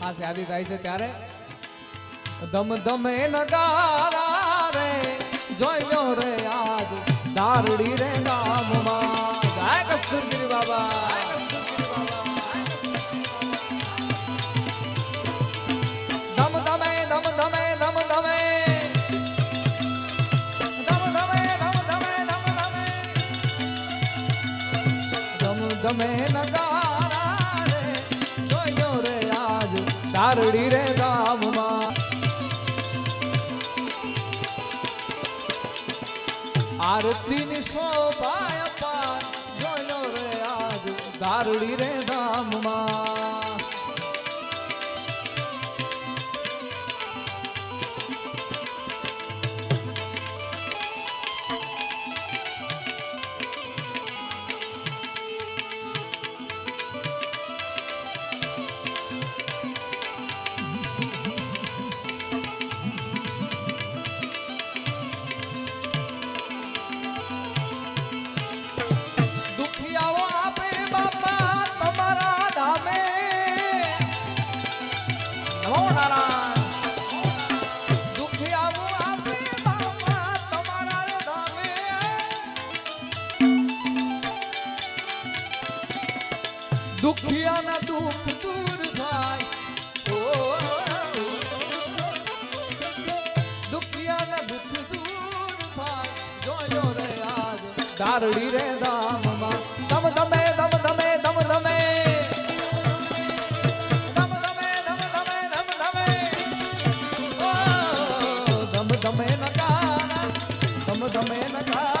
ખાસ યાદી થાય છે ત્યારે ધમ ધમે નગારા રે જોઈ લો રે આજ દારૂડી રે ગામમાં જય કસ્તુરગીરી બાબા ધમ ધમે ધમ ધમે ધમ ધમે ધમ ધમે ધમ ધમે ધમ ધમે ધમ ધમે નગારા દારૂડી રે ગામમાં. આરતીની શોભા અપાર જોયો રે આજ ધારડી રે ગામમાં. દુખિયાના દુઃખ દૂર થાય. દુખિયાના દુઃખ દૂર થાય. જોયો રે આજ, દારડી રે દામમાં. દમ દમે દમ દમે દમ દમે દમ દમે દમ દમે દમ દમે દમ દમે નગારા દમ દમે નગારા